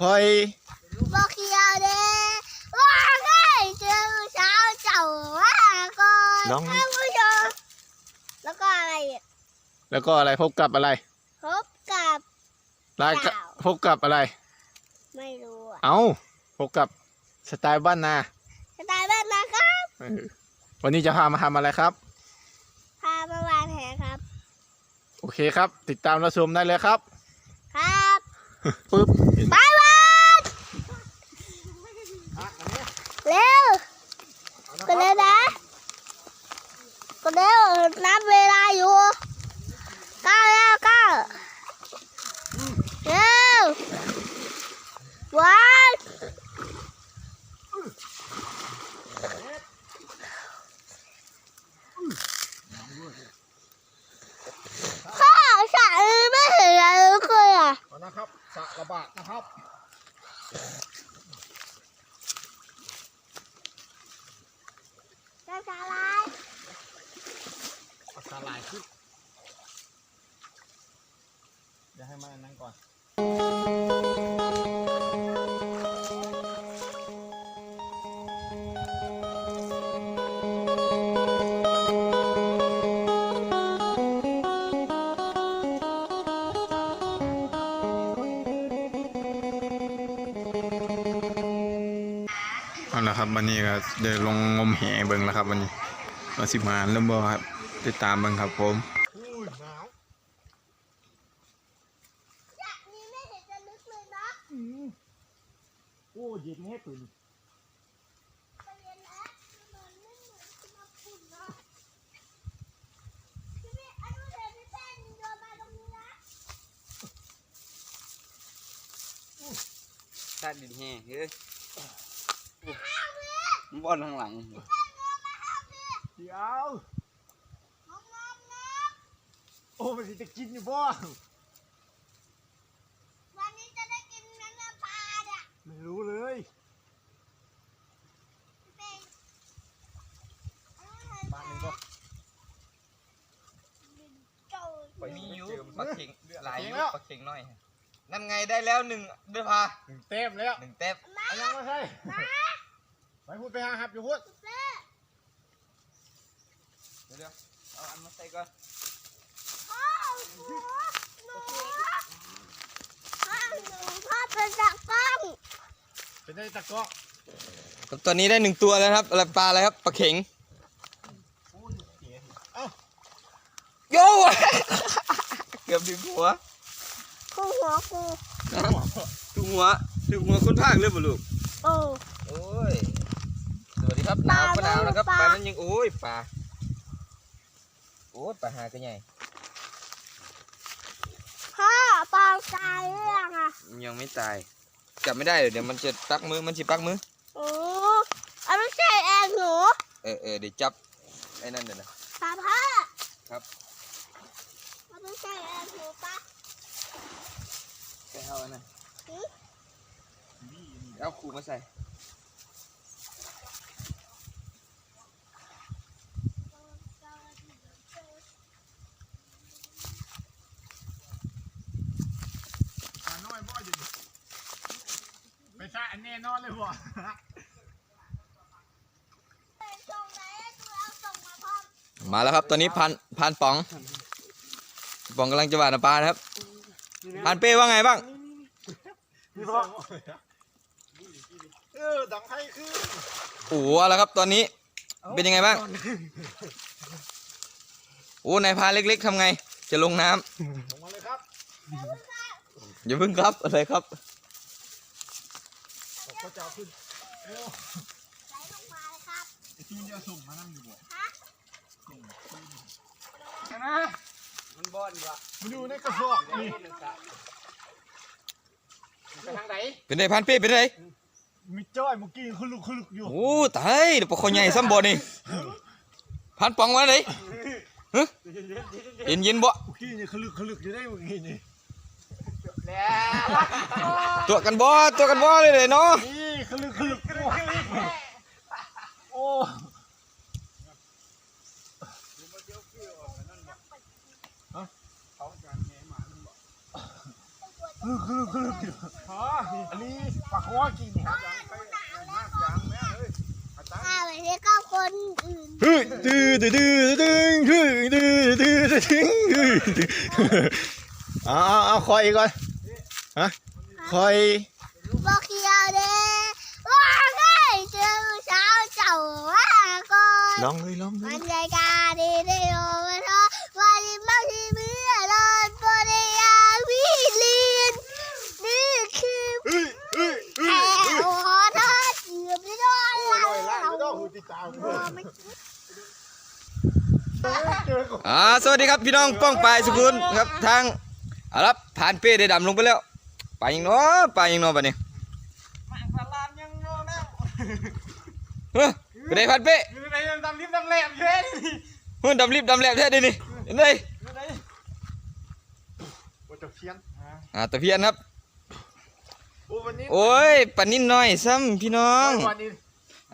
พลอยบอกเขียวเด้ว่าไงเจอเช้าเจ้าว่าก่อนน้อง ท่านผู้ชมแล้วก็อะไรอีกแล้วก็อะไรพบกับอะไรพบกับรายกะเจ้าพบกับอะไร ไม่รู้อะเอาพบกับสไตล์บ้านนาสไตล์แบบนะครับ เออวันนี้จะพามาทำอะไรครับ พามาวางแผนครับ โอเคครับ ติดตามรับชมได้เลยครับ ครับปึ๊บบายบาย เร็วกดเร็วนะกดเร็วนับเวลาอยู่เก้าแล้วเก้าเร็ววันข้าฉันไม่เห็นอะไรเลยอะนะครับสะระบาดนะครับ เอาละครับวันนี้ก็เดินลงงมแหเบิ่งแล้วครับวันนี้มาสิมาเริ่มบ่ครับติดตามเบิ่งครับผมจากนี้ไม่เห็นจะลึกเลยนะโอ้เย็นแน่ตื่นไปเรียนแล้วมันเหมือนที่มาคุณนะพี่พี่อันนู้นเห็นพี่แป้งโยนมาตรงนี้นะชาดินแห้งเฮ้ย บอลข้างหลังเดี๋ยวงงงงนะโอ้มันสิจะกินอยู่บ่วันนี้จะได้กินแมงกะพราเนี่ยไม่รู้เลยพี่แป้งอันนู้นเห็นบ้านนึงก็เจ้ามีอยู่ปลาเข็งหลายอเข็ยู่งแล้วปลาเข็งน้อยนั่นไงได้แล้วหนึ่งเดือพาหนึ่งเต็มแล้วหนึ่งเต็มมาเอายังมาใช่ไป พูดไปหาหับอยู่พูดเซ่เดี๋ยวๆเอาอันมาใส่ก่อนพ่อหนูหนูพ่อหนูพ่อเป็นตากล้องเป็นได้ตะเกาะครับตอนนี้ได้หนึ่งตัวแล้วครับอะไรปลาอะไรครับปลาเข็งเอ้าโย่เกือบดึงหัวคู่หัวกูดึงหัวดึงหัวคนภาคเลยบ่ลูกโอ้โอ้ยสวัสดี ครับหนาวก็หนาวนะครับปลาปลานั้นยังโอ้ยปลาโอ้ยปลาหากันใหญ่พ่อปองตายหรือยังอะยังไม่ตายจับไม่ได้เดี๋ยวเดี๋ยวมันจะปักมือมันจะปักมือโอ้อันไม่ใช่แองหนูเออเออเดี๋ยวจับไอ้นั่นเดี๋ยวนะสามพ่อครับมันไม่ใช่แองหนูปะไปเอาอันนั้นหือเอาขู่มาใส่ ปลาน้อยบ่อยู่ไปซะอั นแน่นอนเลยบ่เป็นตรงไหนกูเอาส่งมาพร้อมมาแล้วครับตอนนี้พันพันป๋องป๋องกำลังจะหวานปลานะครับพันเป้ว่าไงบ้างนี่บ่เออดังให้คือโอ้โหเอาแล้วครับตอนนี้เป็นยังไงบ้างโอ้นายพรานเล็กๆทำไง จะลงน้ำลงมาเลยครับอย่าเพิ่งครับอะไรครับผม ก็จะเอาขึ้นเอ้าไหลลงมาเลยครับไอ้ที่จะส่งมานั่งอยู่บ่ฮะนะมันบอลวะมันอยู่ในกระสอบนี่ไปทางไหนเป็นไงพันเป้เป็นไงมีจ้อยเมื่อกี้คือลุกคือลุกอยู่โอ้ตายเดี๋ยวปลาคอใหญ่ซ้ำบ่นี่พันป๋องมาไหนฮะเย็นเย็นๆบ่เมื่อกี้นี่คือลุกคือลุกอยู่ได้เมื่อกี้นี่ ตัวกันบ่ตัวกันบ่เลยเลยเนาะนี่คือลุกคือลุกโอ้ต้องกลัวจะอันนี้ปลาคอกินเนี่ยข้าไปเรียกเก้าคนอื่นเฮ้ยดื้อดื้อดื้อดื้อดื้อดื้อดื้อดื้อดื้อเอาเอาเอาคอยอีกก่อนฮะ คอยบอกเขียวเด้ว่าไงเจอเช้าเจ้าว่าก่อนลองเลยลองเลบรยรยากาศดีดีโอ้ยเธอวันนี้บางทีเมื่อรอนบริยาวิลินนี่คือเฮ้ยเฮ้ยแอลขอโทษเกือบไม่ได้ลอยล่างก็ต้องหูติดตามเจอกับอ่าสวัสดีครับพี่น้องป้องปลายสกุลครับทางเอาละผ่านเป้ได้ดำลงไปแล้ว ไปยังเนาะไปยังเนาะบัดนี้มันพลานยังโง่แล้วเฮ้ยไปได้ผ่านเป้อยู่ในดำลิฟต์ดำแหลมเช่นเฮ้ยดำรีบดำแหลมแท้ดินี่เห็นไหมว่าจะเพี้ยนอ่าตะเพียนครับโอ้วันนี้โอ้ยปันนิดหน่อยซ้ำพี่น้องวันนี้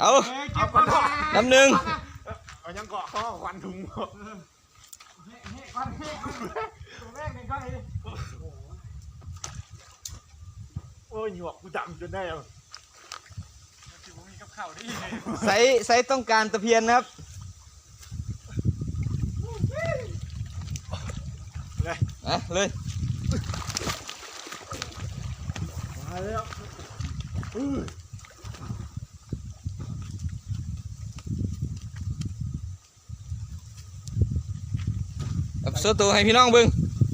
เอาเอาปลาคอน้ำหนึ่งเอายังเกาะข้อควันถุงเฮ้เฮ้ควันเฮ้ตัวแรกในก้ อนนี้โอ้ยหยวกกูดำจนได้เอาถือว่ามีกับข้าวได้ยังไงใส่ใส่ต้องการตะเพียนนะครับอะเลย มาแล้วเอาโซตัวให้พี่น้องเบิ่ง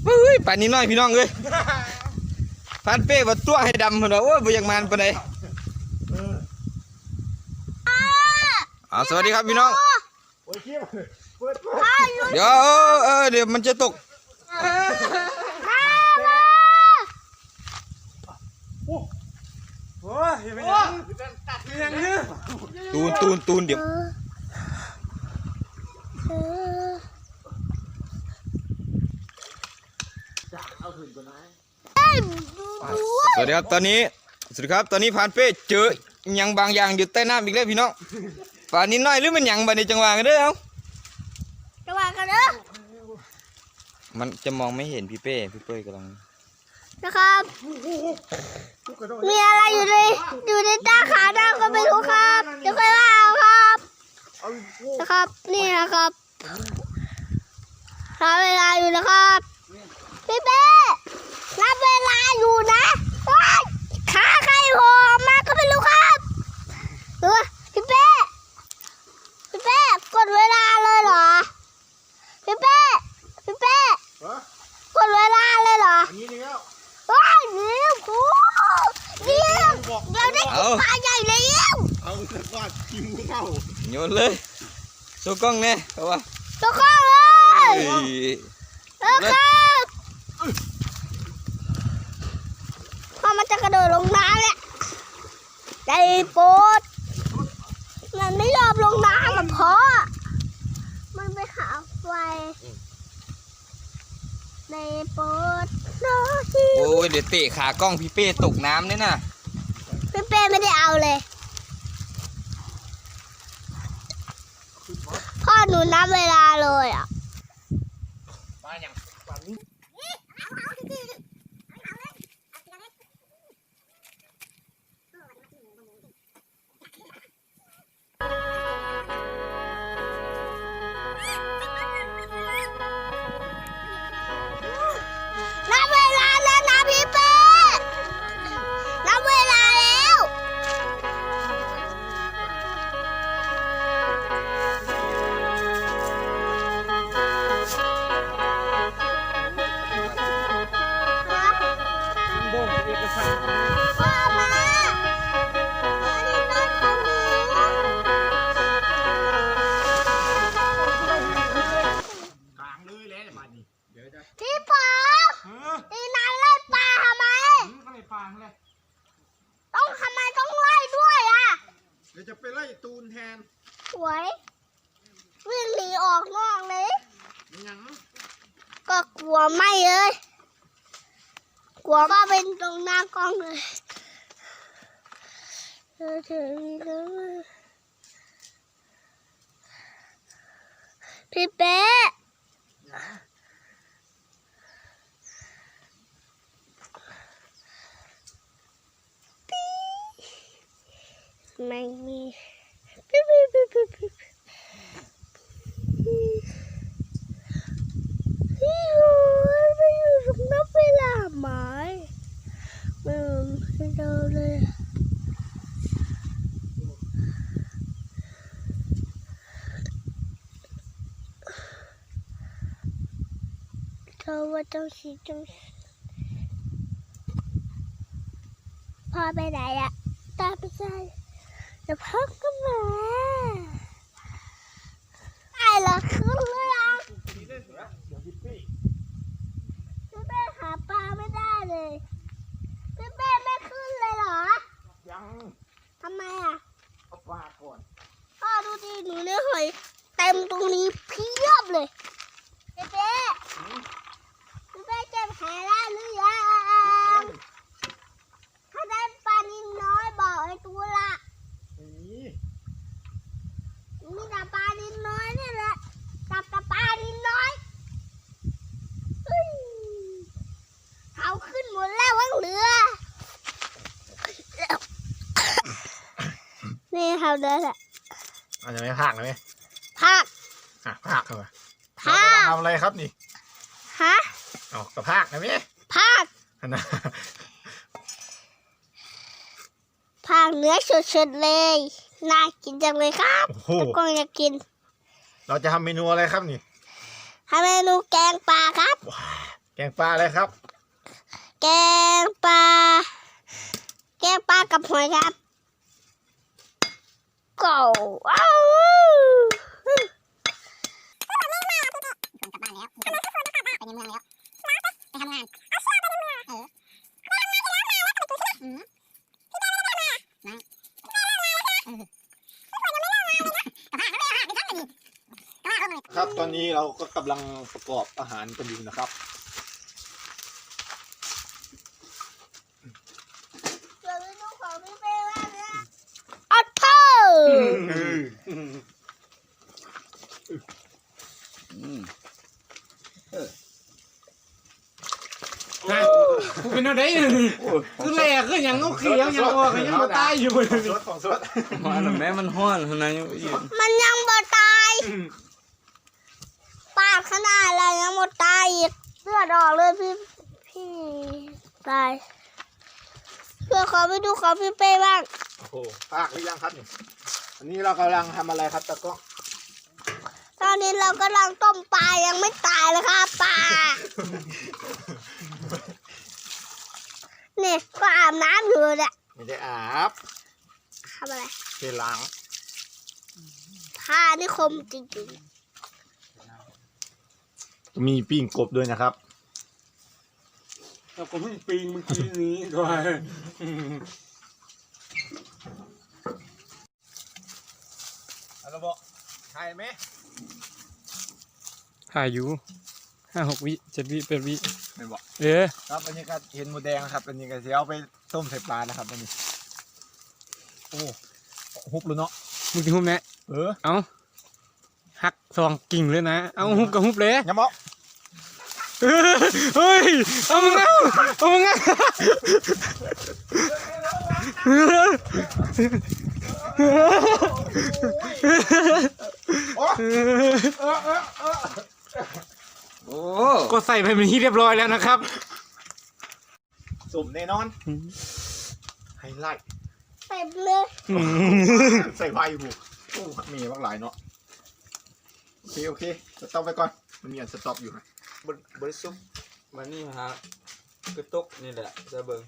เฮ้ยป่านนี้น้อยพี่น้องเอ้ย ผ่านเป้ว่าตัวให้ดำเพิ่นว่าโอ้ยบ่อยากมานปานใดอ่าสวัสดีครับพี่น้อง โอ้ยเขี้ยวเปิดเปิดเดี๋ยวเออเออเดี๋ยวมันจะตก โอ้ยเห็นไหมยังตัดยังยืดตูนตูนตูนเดี๋ยวเออเอาถึงตัวไหนเอ้ยดู สวัสดีครับตอนนี้สวัสดีครับตอนนี้ผ่านเป้เจอหยังบางอย่างอยู่ใต้น้ำอีกแล้วพี่น้องป่านนี้น้อยหรือมันหยังบัดนี้จังหวะกันเด้อเอ้าระวังกันเด้อมันจะมองไม่เห็นพี่เป้พี่เป้กำลังนะครับมีอะไรอยู่ในอยู่ในตาขาดำก็ไม่รู้ครับเดี๋ยวค่อยว่าเอาครับเอาโอ้นะครับนี่นะครับนับเวลาอยู่นะครับพี่เป้นับเวลา อยู่นะเฮ้ยขาใครโผล่ออกมาก็ไม่รู้ครับเออพี่เป้พี่เป้กดเวลาเลยเหรอพี่เป้พี่เป้ฮะกดเวลาเลยเหรออันนี้นี่แล้วว้ายนิ้วกูนิ้วเดี๋ยวได้กินปลาใหญ่แล้วเอาแต่ว่ากินเข้าโยนเลยโชว์กล้องแน่เพราะว่าตัวข้างเลยเฮ้ยเออครับพอมัน จะกระโดดลงน้ำเนี่ยได้โปรดมันไม่ยอมลงน้ำมันเพราะมันไปหาไฟในโปรดโนทีโอ้ยเดี๋ยวเตะขากล้องพี่เป้ตกน้ำเนี่ยนะพี่เป้ไม่ได้เอาเลยพ่อหนูนับเวลาเลยอะ ยตูนแทนสวยวิ่งหนีออกนอกเลยหยังก็กลัวไม่เลยกลัวว่าเป็นตรงหน้ากล้องเลยเธอถึงแล้วพี่เป๊ะหยังไม่มี พี่โอ้ยไม่อยู่ตรงนับเวลาไหมไม่ไม่เจอเลยเธอว่าเจ้าสีเจ้าพ่อไปไหนอะตาไปใส่เดี๋ยวพ่อก็มาไอ้เหรอขึ้นเลยอะ พี่เป้หาปลาไม่ได้เลยพี่เป้ไม่ขึ้นเลยเหรอ ยังทำไมอะเอาปลาก่อน พ่อดูดิหนูเนี่ยหอยเต็มตรงนี้เพียบเลยพี่เป้พี่เป้เก็บแหได้หรือยังถ้าได้ปลานินน้อยบอกไอ้ตัวละ นี่ มีแต่ปลานินน้อยนี่แหละจับแต่ปลานินน้อยเฮ้ยเขาขึ้นหมดแล้ววังเรือ นี่เขาเดินอะอาจจะไม่พากนะไหมภาคอะพากเข้ามาภาคทำอะไรครับนี่ฮะเอากระพากนะไหมภาคอันนะภาคเนื้อสดๆเลย น่ากินจังเลยครับโอ้โหกงอยากกิน เราจะทำเมนูอะไรครับนี่ทำเมนูแกงปลาครับ แกงปลาอะไรครับ แกงปลา แกงปลากับหอยครับ ก็ว้าวครับตอนนี้เราก็กำลังประกอบอาหารกันอยู่นะครับ ส่วนเมนูของพี่เป้ว่าเนี่ยอัตเตอร์ อืม กูเป็นอะ ไรนี่คือแหลกคือยังเอาเขียวยังออกยังมาตายอยู่เลยสดของสดมาแล้วแม่มันห้อนขนาดนี้อีกมันยังบ่ตาย ปาดขนาดอะไรยังบ่ตายอีกเลือดออกเลยพี่พี่ตายเพื่อขอไปดูของพี่เป้บ้างโอ้โหพากหรือยังครับนี่อันนี้เรากำลังทำอะไรครับตะก้องตอนนี้เรากำลังต้มปลายังไม่ตายเลยครับปลา เนี่ยก็อาบน้ำอยู่เนี่ยไม่ได้อาบทำอะไรเทล้างผ้านี่คมจริงมีปิ้งกบด้วยนะครับ แล้วก็มึงปิงเมื่อกี้นี้ด้วยอะไรบอกใช่ไหม ถ่ายอยู่ ห้าหกวิเจ็ดวิแปดวิไม่บอกเออครับอันนี้ก็เห็นหมูแดงนะครับอันนี้ก็จะเอาไปต้มใส่ปลานะครับอันนี้ โอ้ฮุบเลยเนาะมึงจะหุบแน่เออเอาหักสองกิ่งเลยนะ เอาหุบกับหุบเลยยำเมาะเฮ้ย เอามึงเอาเอามึงเอาโอ้ ก็ใส่ไปเป็นที่เรียบร้อยแล้วนะครับ สุ่มแน่นอนไฮไลท์ๆเต็มเลยใส่ไฟบุกโอ้มีบ้างหลายเนาะโอเคโอเคสต็อปไปก่อนมันมีอันสต็อปอยู่นะบนบริสุทธิ์มานี่ฮะกระตกนี่แหละจะเบิ่ง